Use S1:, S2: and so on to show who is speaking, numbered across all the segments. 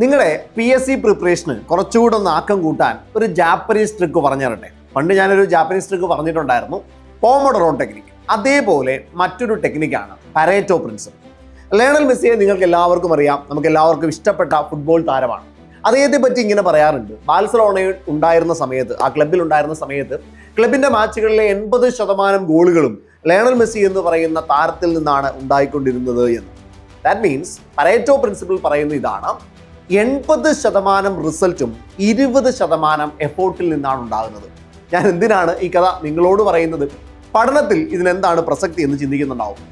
S1: നിങ്ങളുടെ P S C പ്രിപ്പറേഷന് കുറച്ചുകൂടെ ഒന്ന് ആക്കം കൂട്ടാൻ ഒരു ജാപ്പനീസ് ട്രിക്ക് പറഞ്ഞു തരട്ടെ പണ്ട് ഞാനൊരു ജാപ്പനീസ് ട്രിക്ക് പറഞ്ഞിട്ടുണ്ടായിരുന്നു. പോമഡറോ ടെക്നിക് അതേപോലെ മറ്റൊരു ടെക്നിക്കാണ് പരേറ്റോ പ്രിൻസിപ്പിൾ ലേണൽ മെസ്സിയെ നിങ്ങൾക്ക് എല്ലാവർക്കും അറിയാം. നമുക്ക് എല്ലാവർക്കും ഇഷ്ടപ്പെട്ട ഫുട്ബോൾ താരമാണ്. അദ്ദേഹത്തെ പറ്റി ഇങ്ങനെ പറയാറുണ്ട്. ബാഴ്സലോണയിൽ ഉണ്ടായിരുന്ന സമയത്ത് ആ ക്ലബിൽ ഉണ്ടായിരുന്ന സമയത്ത് ക്ലബിന്റെ മാച്ചുകളിലെ എൺപത് ശതമാനം ഗോളുകളും ലേണൽ മെസ്സി എന്ന് പറയുന്ന താരത്തിൽ നിന്നാണ് ഉണ്ടായിക്കൊണ്ടിരുന്നത് എന്ന്. ദാറ്റ് മീൻസ് പരേറ്റോ പ്രിൻസിപ്പിൾ പറയുന്ന ഇതാണ് എൺപത് ശതമാനം റിസൾട്ടും ഇരുപത് ശതമാനം എഫോർട്ടിൽ നിന്നാണ് ഉണ്ടാകുന്നത്. ഞാൻ എന്തിനാണ് ഈ കഥ നിങ്ങളോട് പറയുന്നത്? പഠനത്തിൽ ഇതിനെന്താണ് പ്രസക്തി എന്ന് ചിന്തിക്കുന്നുണ്ടാവും.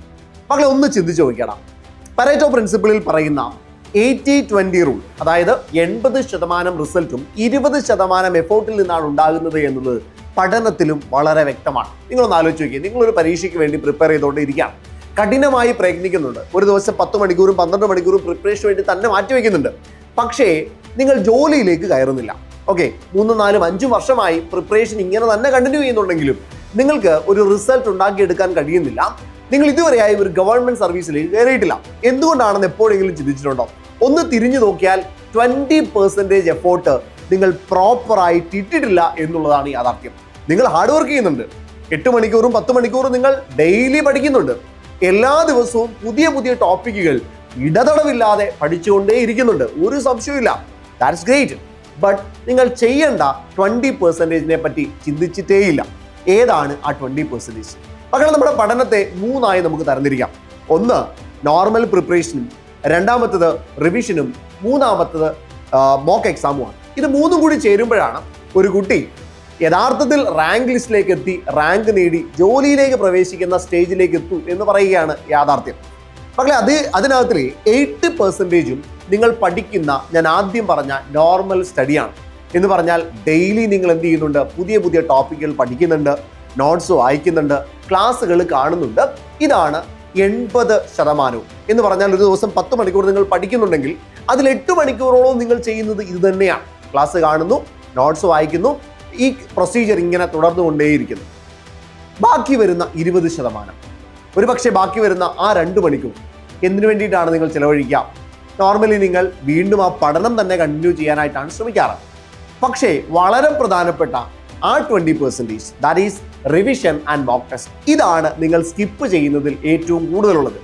S1: മക്കളെ ഒന്ന് ചിന്തിച്ചു നോക്കണം പരേറ്റോ പ്രിൻസിപ്പിളിൽ പറയുന്ന എയ്റ്റി ട്വന്റി റൂൾ അതായത് എൺപത് ശതമാനം റിസൾട്ടും ഇരുപത് ശതമാനം എഫോർട്ടിൽ നിന്നാണ് ഉണ്ടാകുന്നത് എന്നുള്ളത് പഠനത്തിലും വളരെ വ്യക്തമാണ്. നിങ്ങളൊന്ന് ആലോചിച്ച് നോക്കിയാൽ നിങ്ങളൊരു പരീക്ഷയ്ക്ക് വേണ്ടി പ്രിപ്പയർ ചെയ്തുകൊണ്ട് ഇരിക്കുകയാണ് കഠിനമായി പ്രയത്നിക്കുന്നുണ്ട്. ഒരു ദിവസം പത്ത് മണിക്കൂറും പന്ത്രണ്ട് മണിക്കൂറും പ്രിപ്പറേഷന് വേണ്ടി തന്നെ മാറ്റിവെക്കുന്നുണ്ട്. പക്ഷേ നിങ്ങൾ ജോലിയിലേക്ക് കയറുന്നില്ല. ഓക്കെ മൂന്നും നാലും അഞ്ചും വർഷമായി പ്രിപ്പറേഷൻ ഇങ്ങനെ തന്നെ കണ്ടിന്യൂ ചെയ്യുന്നുണ്ടെങ്കിലും നിങ്ങൾക്ക് ഒരു റിസൾട്ട് ഉണ്ടാക്കിയെടുക്കാൻ കഴിയുന്നില്ല. നിങ്ങൾ ഇതുവരെയായി ഒരു ഗവൺമെന്റ് സർവീസിലേക്ക് കയറിയിട്ടില്ല. എന്തുകൊണ്ടാണെന്ന് എപ്പോഴെങ്കിലും ചിന്തിച്ചിട്ടുണ്ടോ? ഒന്ന് തിരിഞ്ഞു നോക്കിയാൽ ട്വന്റി പെർസെന്റേജ് എഫോർട്ട് നിങ്ങൾ പ്രോപ്പറായിട്ട് ഇട്ടിട്ടില്ല എന്നുള്ളതാണ് യാഥാർത്ഥ്യം. നിങ്ങൾ ഹാർഡ് വർക്ക് ചെയ്യുന്നുണ്ട്. എട്ട് മണിക്കൂറും പത്ത് മണിക്കൂറും നിങ്ങൾ ഡെയിലി പഠിക്കുന്നുണ്ട്. എല്ലാ ദിവസവും പുതിയ പുതിയ ടോപ്പിക്കുകൾ ഇടതടവില്ലാതെ പഠിച്ചുകൊണ്ടേ ഇരിക്കുന്നുണ്ട്. ഒരു സംശയമില്ല ദാറ്റ്സ് ഗ്രേറ്റ് ബട്ട് നിങ്ങൾ ചെയ്യേണ്ട ട്വന്റി പെർസെന്റേജിനെ പറ്റി ചിന്തിച്ചിട്ടേയില്ല. ഏതാണ് ആ ട്വന്റി പെർസെന്റേജ് മക്കളെ നമ്മുടെ പഠനത്തെ മൂന്നായി നമുക്ക് തരംതിരിക്കാം. ഒന്ന് നോർമൽ പ്രിപ്പറേഷനും രണ്ടാമത്തത് റിവിഷനും മൂന്നാമത്തത് മോക്ക് എക്സാമുമാണ് ഇത് മൂന്നും കൂടി ചേരുമ്പോഴാണ് ഒരു കുട്ടി യഥാർത്ഥത്തിൽ റാങ്ക് ലിസ്റ്റിലേക്ക് എത്തി റാങ്ക് നേടി ജോലിയിലേക്ക് പ്രവേശിക്കുന്ന സ്റ്റേജിലേക്ക് എത്തൂ എന്ന് പറയുകയാണ് യാഥാർത്ഥ്യം. മക്കളെ അത് അതിനകത്തിൽ എയ്റ്റ് പെർസെന്റേജും നിങ്ങൾ പഠിക്കുന്ന ഞാൻ ആദ്യം പറഞ്ഞ നോർമൽ സ്റ്റഡിയാണ്. എന്ന് പറഞ്ഞാൽ ഡെയിലി നിങ്ങൾ എന്ത് ചെയ്യുന്നുണ്ട്? പുതിയ പുതിയ ടോപ്പിക്കുകൾ പഠിക്കുന്നുണ്ട് നോട്ട്സ് വായിക്കുന്നുണ്ട് ക്ലാസ്സുകൾ കാണുന്നുണ്ട്. ഇതാണ് എൺപത് ശതമാനവും. എന്ന് പറഞ്ഞാൽ ഒരു ദിവസം പത്ത് മണിക്കൂർ നിങ്ങൾ പഠിക്കുന്നുണ്ടെങ്കിൽ അതിൽ എട്ട് മണിക്കൂറോളം നിങ്ങൾ ചെയ്യുന്നത് ഇത് തന്നെയാണ്. ക്ലാസ് കാണുന്നു നോട്ട്സ് വായിക്കുന്നു ഈ പ്രൊസീജിയർ ഇങ്ങനെ തുടർന്നുകൊണ്ടേയിരിക്കുന്നു. ബാക്കി വരുന്ന ഇരുപത് ശതമാനം. ഒരു പക്ഷേ ബാക്കി വരുന്ന ആ രണ്ട് മണിക്കൂർ എന്തിനു വേണ്ടിയിട്ടാണ് നിങ്ങൾ ചിലവഴിക്കുക? നോർമലി നിങ്ങൾ വീണ്ടും ആ പഠനം തന്നെ കണ്ടിന്യൂ ചെയ്യാനായിട്ടാണ് ശ്രമിക്കാറ്. പക്ഷേ വളരെ പ്രധാനപ്പെട്ട ആ twenty percentage that is revision and mock test ഇതാണ് നിങ്ങൾ സ്കിപ്പ് ചെയ്യുന്നതിൽ ഏറ്റവും കൂടുതലുള്ളത്.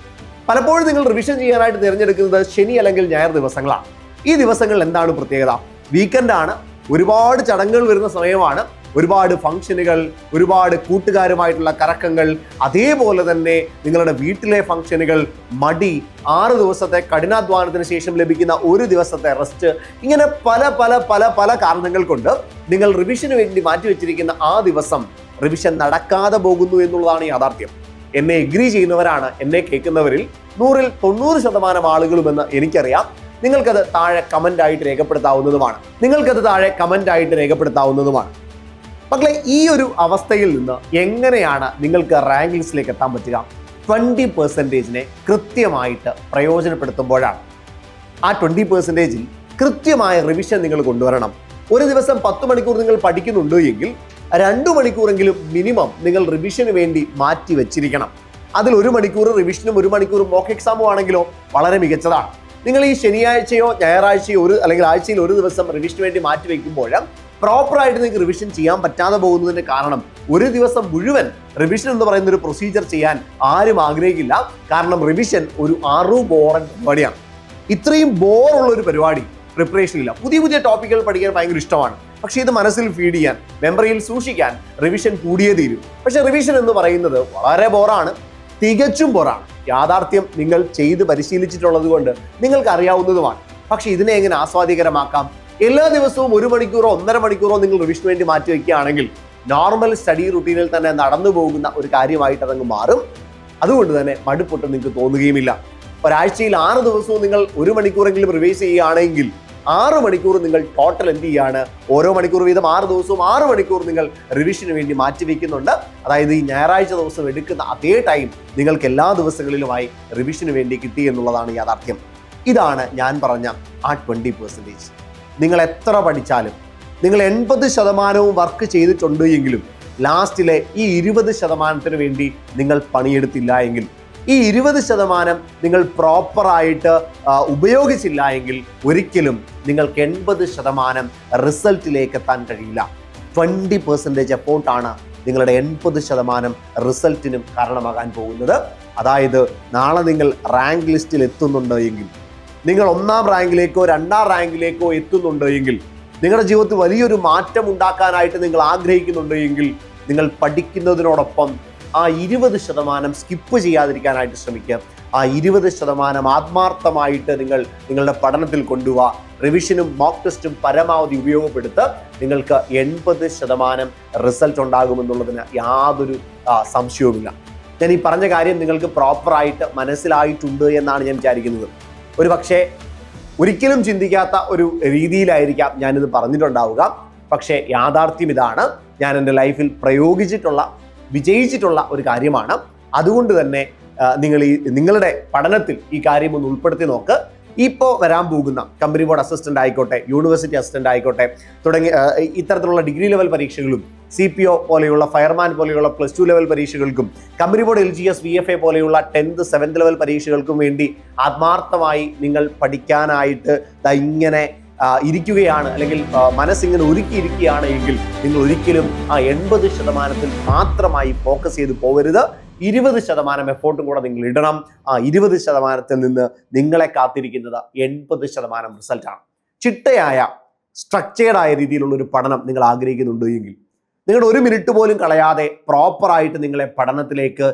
S1: പലപ്പോഴും നിങ്ങൾ റിവിഷൻ ചെയ്യാനായിട്ട് തിരഞ്ഞെടുക്കുന്നത് ശനി അല്ലെങ്കിൽ ഞായർ ദിവസങ്ങളാണ്. ഈ ദിവസങ്ങളിൽ എന്താണ് പ്രത്യേകത? വീക്കെൻഡാണ് ഒരുപാട് ചടങ്ങുകൾ വരുന്ന സമയമാണ് ഒരുപാട് ഫംഗ്ഷനുകൾ ഒരുപാട് കൂട്ടുകാരുമായിട്ടുള്ള കറക്കങ്ങൾ അതേപോലെ തന്നെ നിങ്ങളുടെ വീട്ടിലെ ഫംഗ്ഷനുകൾ മടി ആറ് ദിവസത്തെ കഠിനാധ്വാനത്തിന് ശേഷം ലഭിക്കുന്ന ഒരു ദിവസത്തെ റെസ്റ്റ് ഇങ്ങനെ പല പല പല പല കാരണങ്ങൾ കൊണ്ട് നിങ്ങൾ റിവിഷന് വേണ്ടി മാറ്റിവെച്ചിരിക്കുന്ന ആ ദിവസം റിവിഷൻ നടക്കാതെ പോകുന്നു എന്നുള്ളതാണ് യാഥാർത്ഥ്യം. എന്നെ എഗ്രി ചെയ്യുന്നവരാണ് എന്നെ കേൾക്കുന്നവരിൽ നൂറിൽ തൊണ്ണൂറ് ശതമാനം ആളുകളുമെന്ന് എനിക്കറിയാം. നിങ്ങൾക്കത് താഴെ കമന്റ് ആയിട്ട് രേഖപ്പെടുത്താവുന്നതുമാണ്. നിങ്ങൾക്കത് താഴെ കമന്റ് ആയിട്ട് രേഖപ്പെടുത്താവുന്നതുമാണ്. മക്കളെ ഈ ഒരു അവസ്ഥയിൽ നിന്ന് എങ്ങനെയാണ് നിങ്ങൾക്ക് റാങ്കിങ്സിലേക്ക് എത്താൻ പറ്റുക? ട്വന്റി പെർസെന്റേജിനെ കൃത്യമായിട്ട് പ്രയോജനപ്പെടുത്തുമ്പോഴാണ്. ആ ട്വന്റി പെർസെന്റേജിൽ കൃത്യമായ റിവിഷൻ നിങ്ങൾ കൊണ്ടുവരണം. ഒരു ദിവസം പത്ത് മണിക്കൂർ നിങ്ങൾ പഠിക്കുന്നുണ്ട് എങ്കിൽ രണ്ടു മണിക്കൂറെങ്കിലും മിനിമം നിങ്ങൾ റിവിഷന് വേണ്ടി മാറ്റി വെച്ചിരിക്കണം. അതിൽ ഒരു മണിക്കൂർ റിവിഷനും ഒരു മണിക്കൂർ മോക്ക് എക്സാമും ആണെങ്കിലോ വളരെ മികച്ചതാണ്. നിങ്ങൾ ഈ ശനിയാഴ്ചയോ ഞായറാഴ്ചയോ ഒരു അല്ലെങ്കിൽ ആഴ്ചയിൽ ഒരു ദിവസം റിവിഷന് വേണ്ടി മാറ്റി വെക്കുമ്പോൾ പ്രോപ്പറായിട്ട് നിങ്ങൾക്ക് റിവിഷൻ ചെയ്യാൻ പറ്റാതെ പോകുന്നതിന്റെ കാരണം ഒരു ദിവസം മുഴുവൻ റിവിഷൻ എന്ന് പറയുന്ന ഒരു പ്രൊസീജിയർ ചെയ്യാൻ ആരും ആഗ്രഹിക്കില്ല. കാരണം റിവിഷൻ ഒരു അറു ബോറൻ പരിപാടിയാണ്. ഇത്രയും ബോറുള്ള ഒരു പരിപാടി പ്രിപ്പറേഷൻ ഇല്ല. പുതിയ പുതിയ ടോപ്പിക്കുകൾ പഠിക്കാൻ ഭയങ്കര ഇഷ്ടമാണ്. പക്ഷേ ഇത് മനസ്സിൽ ഫീഡ് ചെയ്യാൻ മെമ്മറിയിൽ സൂക്ഷിക്കാൻ റിവിഷൻ കൂടിയേ തീരും. പക്ഷെ റിവിഷൻ എന്ന് പറയുന്നത് വളരെ ബോറാണ് തികച്ചും ബോറാണ് യാഥാർത്ഥ്യം നിങ്ങൾ ചെയ്ത് പരിശീലിച്ചിട്ടുള്ളത് കൊണ്ട് നിങ്ങൾക്ക് അറിയാവുന്നതുമാണ് പക്ഷെ ഇതിനെ എങ്ങനെ ആസ്വാദികരമാക്കാം എല്ലാ ദിവസവും ഒരു മണിക്കൂറോ ഒന്നര മണിക്കൂറോ നിങ്ങൾ റിവിഷന് വേണ്ടി മാറ്റി വയ്ക്കുകയാണെങ്കിൽ നോർമൽ സ്റ്റഡി റുട്ടീനിൽ തന്നെ നടന്നു പോകുന്ന ഒരു കാര്യമായിട്ട് അതങ്ങ് മാറും. അതുകൊണ്ട് തന്നെ മടുപ്പൊട്ട് നിങ്ങൾക്ക് തോന്നുകയുമില്ല. ഒരാഴ്ചയിൽ ആറ് ദിവസവും നിങ്ങൾ ഒരു മണിക്കൂറെങ്കിലും റിവൈസ് ചെയ്യുകയാണെങ്കിൽ ആറ് മണിക്കൂർ നിങ്ങൾ ടോട്ടൽ എന്ത് ചെയ്യാണ്? ഓരോ മണിക്കൂർ വീതം ആറ് ദിവസവും ആറ് മണിക്കൂർ നിങ്ങൾ റിവിഷന് വേണ്ടി മാറ്റി മാറ്റിവെക്കുന്നുണ്ട് അതായത് ഈ ഞായറാഴ്ച ദിവസം എടുക്കുന്ന അതേ ടൈം നിങ്ങൾക്ക് എല്ലാ ദിവസങ്ങളിലുമായി റിവിഷന് വേണ്ടി കിട്ടി എന്നുള്ളതാണ് യാഥാർത്ഥ്യം. ഇതാണ് ഞാൻ പറഞ്ഞ ആ ട്വന്റി പെർസെന്റേജ് നിങ്ങൾ എത്ര പഠിച്ചാലും നിങ്ങൾ എൺപത് ശതമാനവും വർക്ക് ചെയ്തിട്ടുണ്ട് എങ്കിലും ലാസ്റ്റിലെ ഈ ഇരുപത് ശതമാനത്തിന് വേണ്ടി നിങ്ങൾ പണിയെടുത്തില്ല എങ്കിൽ ഈ ഇരുപത് ശതമാനം നിങ്ങൾ പ്രോപ്പറായിട്ട് ഉപയോഗിച്ചില്ല എങ്കിൽ ഒരിക്കലും നിങ്ങൾക്ക് എൺപത് ശതമാനം റിസൾട്ടിലേക്ക് എത്താൻ കഴിയില്ല. ട്വന്റി പെർസെന്റേജ് എഫോർട്ടാണ് നിങ്ങളുടെ എൺപത് ശതമാനം റിസൾട്ടിനും കാരണമാകാൻ പോകുന്നത്. അതായത് നാളെ നിങ്ങൾ റാങ്ക് ലിസ്റ്റിൽ എത്തുന്നുണ്ടോ എങ്കിൽ നിങ്ങൾ ഒന്നാം റാങ്കിലേക്കോ രണ്ടാം റാങ്കിലേക്കോ എത്തുന്നുണ്ടോ എങ്കിൽ നിങ്ങളുടെ ജീവിതത്തിൽ വലിയൊരു മാറ്റം ഉണ്ടാക്കാനായിട്ട് നിങ്ങൾ ആഗ്രഹിക്കുന്നുണ്ടോ എങ്കിൽ നിങ്ങൾ പഠിക്കുന്നതിനോടൊപ്പം ആ ഇരുപത് ശതമാനം സ്കിപ്പ് ചെയ്യാതിരിക്കാനായിട്ട് ശ്രമിക്കുക. ആ ഇരുപത് ശതമാനം ആത്മാർത്ഥമായിട്ട് നിങ്ങൾ നിങ്ങളുടെ പഠനത്തിൽ കൊണ്ടുപോവുക റിവിഷനും മോക്ക് ടെസ്റ്റും പരമാവധി ഉപയോഗപ്പെടുത്ത് നിങ്ങൾക്ക് എൺപത് ശതമാനം റിസൾട്ട് ഉണ്ടാകുമെന്നുള്ളതിന് യാതൊരു സംശയവുമില്ല. ഞാൻ ഈ പറഞ്ഞ കാര്യം നിങ്ങൾക്ക് പ്രോപ്പറായിട്ട് മനസ്സിലായിട്ടുണ്ട് എന്നാണ് ഞാൻ വിചാരിക്കുന്നത്. ഒരു പക്ഷേ ഒരിക്കലും ചിന്തിക്കാത്ത ഒരു രീതിയിലായിരിക്കാം ഞാനിത് പറഞ്ഞിട്ടുണ്ടാവുക. പക്ഷേ യാഥാർത്ഥ്യം ഇതാണ്. ഞാൻ എന്റെ ലൈഫിൽ പ്രയോഗിച്ചിട്ടുള്ള വിജയിച്ചിട്ടുള്ള ഒരു കാര്യമാണ്. അതുകൊണ്ട് തന്നെ നിങ്ങൾ ഈ നിങ്ങളുടെ പഠനത്തിൽ ഈ കാര്യം ഒന്ന് ഉൾപ്പെടുത്തി നോക്ക്. ഇപ്പോൾ വരാൻ പോകുന്ന കമ്പനി ബോർഡ് അസിസ്റ്റന്റ് ആയിക്കോട്ടെ യൂണിവേഴ്സിറ്റി അസിസ്റ്റന്റ് ആയിക്കോട്ടെ തുടങ്ങി ഇത്തരത്തിലുള്ള ഡിഗ്രി ലെവൽ പരീക്ഷകളും സി പി ഒ പോലെയുള്ള ഫയർമാൻ പോലെയുള്ള plus two level പരീക്ഷകൾക്കും company board L G S V F A പോലെയുള്ള ടെൻത്ത് സെവൻത്ത് ലെവൽ പരീക്ഷകൾക്കും വേണ്ടി ആത്മാർത്ഥമായി നിങ്ങൾ പഠിക്കാനായിട്ട് ഇങ്ങനെ ഇരിക്കുകയാണ് അല്ലെങ്കിൽ മനസ്സിങ്ങനെ ഒരുക്കിയിരിക്കുകയാണ് എങ്കിൽ നിങ്ങൾ ഒരിക്കലും ആ എൺപത് ശതമാനത്തിൽ മാത്രമായി ഫോക്കസ് ചെയ്ത് പോകരുത്. ഇരുപത് ശതമാനം എഫോർട്ടും കൂടെ നിങ്ങൾ ഇടണം. ആ ഇരുപത് ശതമാനത്തിൽ നിന്ന് നിങ്ങളെ കാത്തിരിക്കുന്നത് എൺപത് ശതമാനം റിസൾട്ടാണ് ചിട്ടയായ സ്ട്രക്ചേർഡായ രീതിയിലുള്ള ഒരു പഠനം നിങ്ങൾ ആഗ്രഹിക്കുന്നുണ്ടോ എങ്കിൽ നിങ്ങൾ ഒരു മിനിറ്റ് പോലും കളയാതെ പ്രോപ്പറായിട്ട് നിങ്ങളെ പഠനത്തിലേക്ക്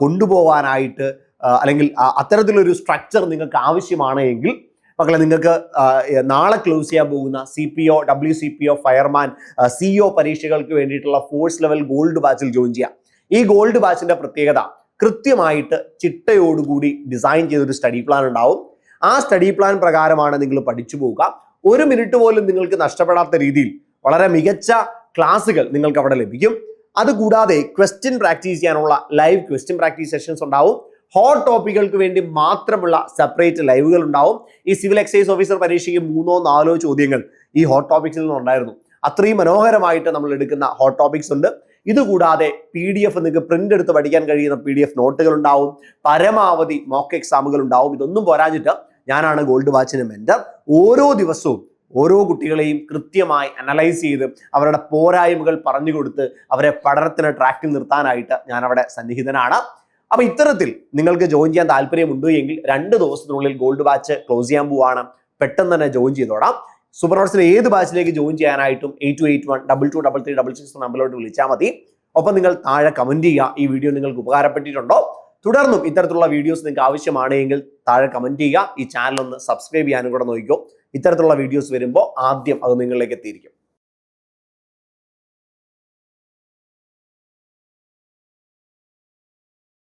S1: കൊണ്ടുപോകാനായിട്ട് അല്ലെങ്കിൽ അത്തരത്തിലൊരു സ്ട്രക്ചർ നിങ്ങൾക്ക് ആവശ്യമാണ് എങ്കിൽ മക്കളെ നിങ്ങൾക്ക് നാളെ ക്ലോസ് ചെയ്യാൻ പോകുന്ന C P O W C P O fireman C O പരീക്ഷകൾക്ക് വേണ്ടിയിട്ടുള്ള ഫോഴ്സ് ലെവൽ ഗോൾഡ് ബാച്ചിൽ ജോയിൻ ചെയ്യാം. ഈ ഗോൾഡ് ബാച്ചിന്റെ പ്രത്യേകത കൃത്യമായിട്ട് ചിട്ടയോടുകൂടി ഡിസൈൻ ചെയ്തൊരു സ്റ്റഡി പ്ലാൻ ഉണ്ടാവും. ആ സ്റ്റഡി പ്ലാൻ പ്രകാരമാണ് നിങ്ങൾ പഠിച്ചു പോവുക. ഒരു മിനിറ്റ് പോലും നിങ്ങൾക്ക് നഷ്ടപ്പെടാത്ത രീതിയിൽ വളരെ മികച്ച ക്ലാസ്സുകൾ നിങ്ങൾക്ക് അവിടെ ലഭിക്കും. അതുകൂടാതെ ക്വസ്റ്റ്യൻ പ്രാക്ടീസ് ചെയ്യാനുള്ള ലൈവ് ക്വസ്റ്റ്യൻ പ്രാക്ടീസ് സെഷൻസ് ഉണ്ടാവും. ഹോട്ട് ടോപ്പിക്കുകൾക്ക് വേണ്ടി മാത്രമുള്ള സെപ്പറേറ്റ് ലൈവുകൾ ഉണ്ടാവും. ഈ സിവിൽ എക്സൈസ് ഓഫീസർ പരീക്ഷയ്ക്ക് മൂന്നോ നാലോ ചോദ്യങ്ങൾ ഈ ഹോട്ട് ടോപ്പിക്സിൽ നിന്നുണ്ടായിരുന്നു. അത്രയും മനോഹരമായിട്ട് നമ്മൾ എടുക്കുന്ന ഹോട്ട് ടോപ്പിക്സ് ഉണ്ട്. ഇതുകൂടാതെ പി ഡി എഫ് നിങ്ങൾക്ക് പ്രിന്റ് എടുത്ത് പഠിക്കാൻ കഴിയുന്ന പി ഡി എഫ് നോട്ടുകൾ ഉണ്ടാവും പരമാവധി മോക്ക് എക്സാമുകൾ ഉണ്ടാവും. ഇതൊന്നും പോരാഞ്ഞിട്ട് ഞാനാണ് ഗോൾഡ് വാച്ചിന് മെന്റർ ഓരോ ദിവസവും ഓരോ കുട്ടികളെയും കൃത്യമായി അനലൈസ് ചെയ്ത് അവരുടെ പോരായ്മകൾ പറഞ്ഞു കൊടുത്ത് അവരെ പഠനത്തിന് ട്രാക്കിൽ നിർത്താനായിട്ട് ഞാൻ അവിടെ സന്നിഹിതനാണ്. അപ്പൊ ഇത്തരത്തിൽ നിങ്ങൾക്ക് ജോയിൻ ചെയ്യാൻ താല്പര്യമുണ്ട് എങ്കിൽ രണ്ട് ദിവസത്തിനുള്ളിൽ ഗോൾഡ് വാച്ച് ക്ലോസ് ചെയ്യാൻ പോവാണ്. പെട്ടെന്ന് തന്നെ ജോയിൻ ചെയ്തോടാം സൂപ്പർ നോട്ട്സിലെ ഏത് ബാച്ചിലേക്ക് ജോയിൻ ചെയ്യാനായിട്ടും eight two eight one double two double three double six നമ്പറിലോട്ട് വിളിച്ചാൽ മതി. ഒപ്പം നിങ്ങൾ താഴെ കമന്റ് ചെയ്യുക. ഈ വീഡിയോ നിങ്ങൾക്ക് ഉപകാരപ്പെട്ടിട്ടുണ്ടോ? തുടർന്നും ഇത്തരത്തിലുള്ള വീഡിയോസ് നിങ്ങൾക്ക് ആവശ്യമാണ് എങ്കിൽ താഴെ കമന്റ് ചെയ്യുക. ഈ ചാനൽ ഒന്ന് സബ്സ്ക്രൈബ് ചെയ്യാനും കൂടെ നോക്കിക്കോ. ഇത്തരത്തിലുള്ള വീഡിയോസ് വരുമ്പോൾ ആദ്യം അത് നിങ്ങളിലേക്ക് എത്തിയിരിക്കും.